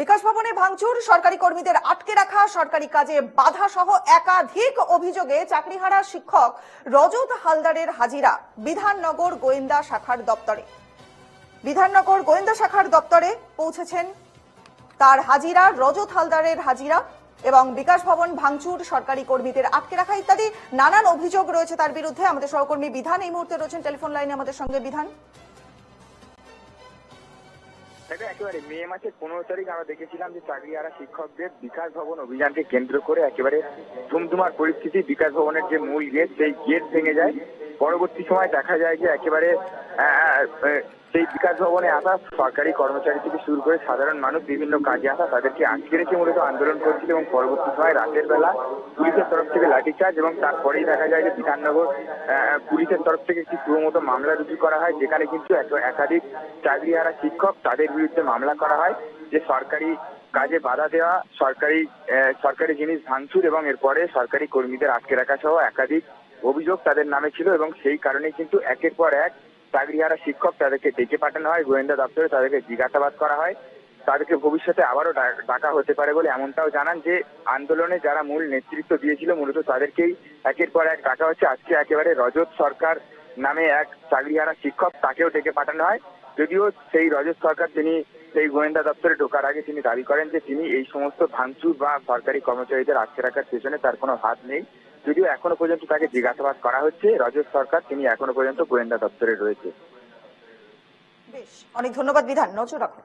বিকাশ ভবনে ভাঙচুর, সরকারি কর্মীদের আটকে রাখা, সরকারি কাজে বাধা সহ একাধিক অভিযোগে চাকরিহারা শিক্ষক রজত হালদারের হাজিরা বিধাননগর গোয়েন্দা শাখার দপ্তরে। বিধাননগর গোয়েন্দা শাখার দপ্তরে পৌঁছেছেন তার হাজিরা, রজত হালদারের হাজিরা এবং বিকাশ ভবন ভাঙচুর, সরকারি কর্মীদের আটকে রাখা ইত্যাদি নানান অভিযোগ রয়েছে তার বিরুদ্ধে। আমাদের সহকর্মী বিধান এই মুহূর্তে রয়েছেন, টেলিফোন লাইনে আমাদের সঙ্গে বিধান। এটা একেবারে মে মাসের পনেরো তারিখ আমরা দেখেছিলাম যে চাকরিয়ারা শিক্ষকদের বিকাশ ভবন অভিযানকে কেন্দ্র করে একেবারে ধুমধুমার পরিস্থিতি বিকাশ ভবনের যে মূল গেট, সেই গেট ভেঙে যায়। পরবর্তী সময় দেখা যায় যে একেবারে সেই বিকাশ ভবনে আসা সরকারি কর্মচারী থেকে শুরু করে সাধারণ মানুষ বিভিন্ন কাজে আসা তাদেরকে আটকে রেখে মূলত আন্দোলন করছিল এবং পরবর্তী সময় রাতের বেলা পুলিশের তরফ থেকে লাঠিচার্জ এবং তারপরেই দেখা যায় যে বিধাননগর পুলিশের তরফ থেকে একটি সুমতো মামলা রুজু করা হয়, যেখানে কিন্তু এক- একাধিক চাকরিহারা শিক্ষক তাদের বিরুদ্ধে মামলা করা হয়, যে সরকারি কাজে বাধা দেওয়া, সরকারি সরকারি জিনিস ভাঙচুর এবং এরপরে সরকারি কর্মীদের আটকে রাখা সহ একাধিক অভিযোগ তাদের নামে ছিল এবং সেই কারণে কিন্তু একের পর এক চাকরিহারা শিক্ষক তাদেরকে ডেকে পাঠানো হয়, গোয়েন্দা দপ্তরে তাদেরকে জিজ্ঞাসাবাদ করা হয়। তাদেরকে ভবিষ্যতে আবারও ডাকা হতে পারে বলে এমনটাও জানান যে, আন্দোলনে যারা মূল নেতৃত্ব দিয়েছিল, মূলত তাদেরকেই একের পর এক ডাকা হচ্ছে। আজকে একেবারে রজত সরকার নামে এক চাকরিহারা শিক্ষক তাকেও ডেকে পাঠানো হয়। যদিও সেই রজত সরকার তিনি সেই গোয়েন্দা দপ্তরে ঢোকার আগে তিনি দাবি করেন যে, তিনি এই সমস্ত ভাঙচুর বা সরকারি কর্মচারীদের আটকে রাখার পেছনে তার কোনো হাত নেই। যদিও এখনও পর্যন্ত তাকে জিজ্ঞাসাবাদ করা হচ্ছে রজত সরকার তিনি এখনও পর্যন্ত গোয়েন্দা দপ্তরে রয়েছে। বেশ, অনেক ধন্যবাদ বিধান। নজর রাখুন।